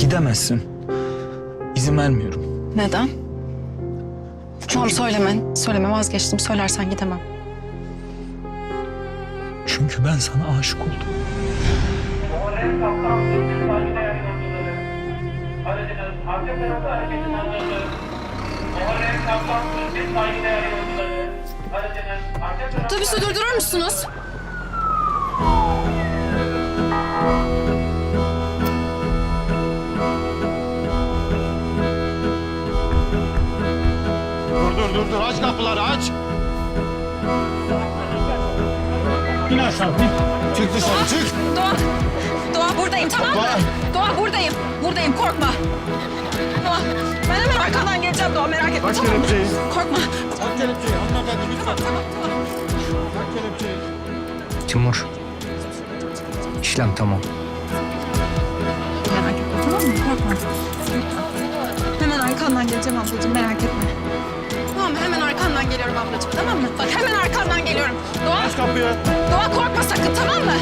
Gidemezsin. İzin vermiyorum. Neden? Tamam söyleme. Söyleme vazgeçtim. Söylersen gidemem. Çünkü ben sana aşık oldum. Oraya kaptan sürücü Dur dur aç kapıları aç. İn aşağı in. Çık dışarı çık. Doğa. Doğa buradayım tamam mı? Doğa. Doğa buradayım. Buradayım korkma. Doğa ben hemen arkadan geleceğim Doğa merak etme Aç tamam mı? kelepçeyi. Korkma. Tak kelepçeyi hanımefendi lütfen. Tamam tamam. Tak kelepçeyi. Timur. İşlem tamam. Merak etme tamam mı? Korkma. Hemen arkandan geleceğim ablacığım merak etme. Arkandan geliyorum ablacığım tamam mı? Bak hemen arkandan geliyorum. Doğa, Aç kapıyı. Doğa korkma sakın tamam mı?